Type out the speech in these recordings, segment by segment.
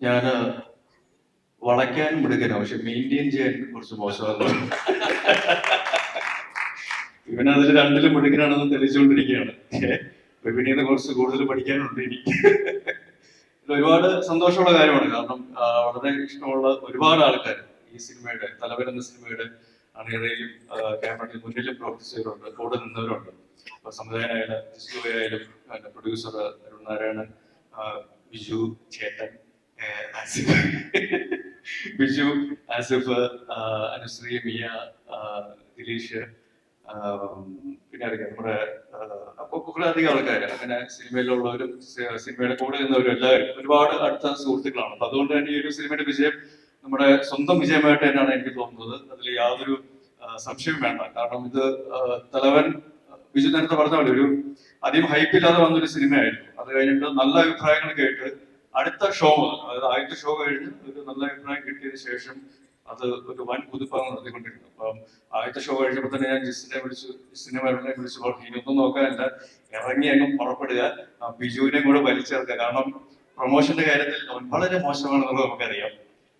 ഞാൻ വളയ്ക്കാൻ മിടുക്കനാണ് പക്ഷെ മെയിന്റെയിൻ ചെയ്യാൻ കുറച്ച് മോശമാണ് ഇവൻ അതിൽ രണ്ടിലും മിടുക്കനാണെന്ന് തെളിയിച്ചുകൊണ്ടിരിക്കുകയാണ് പിന്നീട് കുറച്ച് കൂടുതൽ പഠിക്കാനുണ്ട് എനിക്ക് ഒരുപാട് സന്തോഷമുള്ള കാര്യമാണ്. കാരണം വളരെ ഇഷ്ടമുള്ള ഒരുപാട് ആൾക്കാർ ഈ സിനിമയുടെ തലവൻ എന്ന സിനിമയുടെ അണിയറയിലും ക്യാമറയിലും മുന്നിലും പ്രവർത്തിച്ചവരുണ്ട് കൂടെ നിന്നവരുണ്ട്. ഇപ്പൊ സംവിധായകനായാലും ആയാലും പ്രൊഡ്യൂസർ അരുൺ നാരായണൻ വിജു ചേട്ടൻ ബിജു ആസിഫ് അനുശ്രീ മിയ ദിലീഷ് പിന്നെ അറിയാം നമ്മുടെ ആ, അപ്പൊ കുറെ അധികം ആൾക്കാർ അങ്ങനെ സിനിമയിലുള്ളവരും സിനിമയുടെ കൂടെ നിന്നവരും എല്ലാവരും ഒരുപാട് അടുത്ത സുഹൃത്തുക്കളാണ്. അപ്പൊ അതുകൊണ്ട് തന്നെ ഈ ഒരു സിനിമയുടെ വിജയം നമ്മുടെ സ്വന്തം വിജയമായിട്ട് തന്നെയാണ് എനിക്ക് തോന്നുന്നത്. അതിൽ യാതൊരു സംശയം വേണ്ട. കാരണം ഇത് തലവൻ ബിജു നേരത്തെ പറഞ്ഞ പോലെ ഒരു അധികം ഹൈപ്പില്ലാതെ വന്നൊരു സിനിമയായിരുന്നു. അത് കഴിഞ്ഞിട്ട് നല്ല അഭിപ്രായങ്ങൾ കേട്ട് അടുത്ത ഷോ അതായത് ആദ്യത്തെ ഷോ കഴിഞ്ഞ് ഒരു നല്ല അഭിപ്രായം കിട്ടിയതിന് ശേഷം അത് ഒരു വൻ കുതിപ്പാണ് നടത്തിക്കൊണ്ടിരുന്നത് അപ്പം ആദ്യത്തെ ഷോ കഴിഞ്ഞപ്പോൾ തന്നെ ഞാൻ ജിസിനെ വിളിച്ചു ജിസിനെ വരനെ വിളിച്ചു ഇനിയൊന്നും നോക്കാനല്ല. ഇറങ്ങി അങ്ങ് പുറപ്പെടുക. ബിജുവിനെ കൂടെ വലിച്ചേർക്കുക. കാരണം പ്രൊമോഷന്റെ കാര്യത്തിൽ വളരെ മോശമാണെന്നുള്ളത് നമുക്കറിയാം.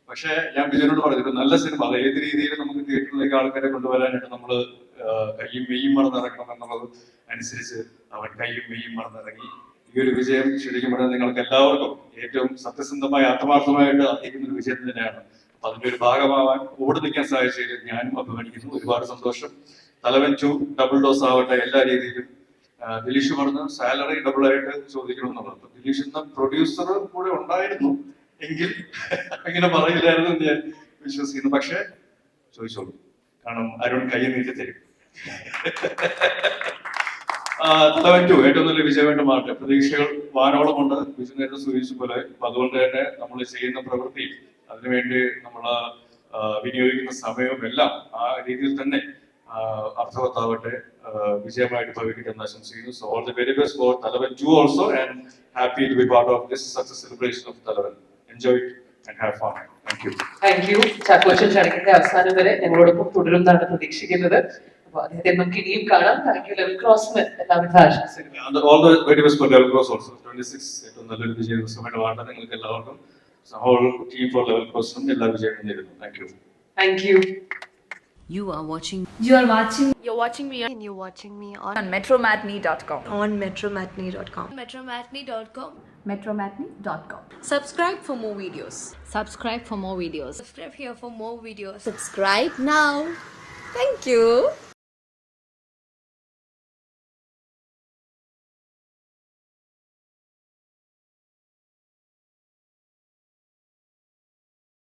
പക്ഷെ ഞാൻ ബിജുവിനോട് പറഞ്ഞു നല്ല സിനിമ. അത് ഏത് രീതിയിൽ നമുക്ക് തിയേറ്ററിലേക്ക് ആൾക്കാരെ കൊണ്ടുവരാനായിട്ട് നമ്മൾ കയ്യും മെയ്യും മറന്നിറങ്ങണം എന്നുള്ളത് അനുസരിച്ച് അവൻ കയ്യും മെയ്യും മറന്നിറങ്ങി ഈ ഒരു വിജയം ശരിക്കും പറഞ്ഞാൽ നിങ്ങൾക്ക് എല്ലാവർക്കും ഏറ്റവും സത്യസന്ധമായ ആത്മാർത്ഥമായിട്ട് അർഹിക്കുന്ന ഒരു വിജയം തന്നെയാണ്. അപ്പൊ അതിന്റെ ഒരു ഭാഗമാവാൻ കൂടെ നിൽക്കാൻ സാധിച്ചതിൽ ഞാനും അഭിമാനിക്കുന്നു. ഒരുപാട് സന്തോഷം. തലവൻ ടു ഡബിൾ ഡോസ് ആവട്ടെ എല്ലാ രീതിയിലും. ദിലീഷ് പറഞ്ഞു സാലറി ഡബിൾ ആയിട്ട് ചോദിക്കണം എന്നുള്ളത് അപ്പൊ ദിലീഷ് എന്ന പ്രൊഡ്യൂസർ കൂടെ ഉണ്ടായിരുന്നു എങ്കിൽ അങ്ങനെ പറയില്ലായിരുന്നു എന്ന് ഞാൻ വിശ്വസിക്കുന്നു. പക്ഷെ ചോദിച്ചോളൂ. കാരണം അരുൺ കൈ നീട്ടി തരും. ടു ഏറ്റവും നല്ല വിജയമായിട്ട് മാറട്ടെ പ്രതീക്ഷകൾ വാനോളം ഉണ്ട്. വിജു നേരത്തെ സൂചിച്ച പോലെ. അപ്പൊ അതുകൊണ്ട് തന്നെ നമ്മൾ ചെയ്യുന്ന പ്രവൃത്തി അതിനുവേണ്ടി നമ്മൾ വിനിയോഗിക്കുന്ന സമയവും എല്ലാം ആ രീതിയിൽ തന്നെ അർത്ഥവത്താവട്ടെ വിജയമായിട്ട് ഭവിക്കട്ടെ എന്ന് ആശംസിക്കുന്നു. So all the very best for Thalavan to also and happy to be part of this success celebration of Thalavan. Enjoy and have fun thank you thank you Chackochan ചടങ്ങിന്റെ അവസാനം വരെ ഞങ്ങളോടൊപ്പം തുടരുന്നതാണ് പ്രതീക്ഷിക്കുന്നത്. അപ്പൊ അദ്ദേഹത്തെ നമുക്ക് ഇനിയും കാണാം താങ്ക് യു ലെവൽ ക്രോസിന് എല്ലാവിധ ആശംസകളും And all the very best for Level Cross also. 26 ഏറ്റവും നല്ലൊരു വിജയ ദിവസമായിട്ട് വാണ്ട നിങ്ങൾക്ക് എല്ലാവർക്കും ഹോൾ ടീം ഫോർ ലെവൽ ക്രോസിനും എല്ലാ വിജയങ്ങളും നേരുന്നു thank you thank you You are watching You are watching You're watching me and you're watching me on, on metromatney.com. on metromatney.com. metromatney.com. Metromatney.com. Subscribe for more videos. subscribe for more videos. Subscribe here for more videos. subscribe now. Thank you.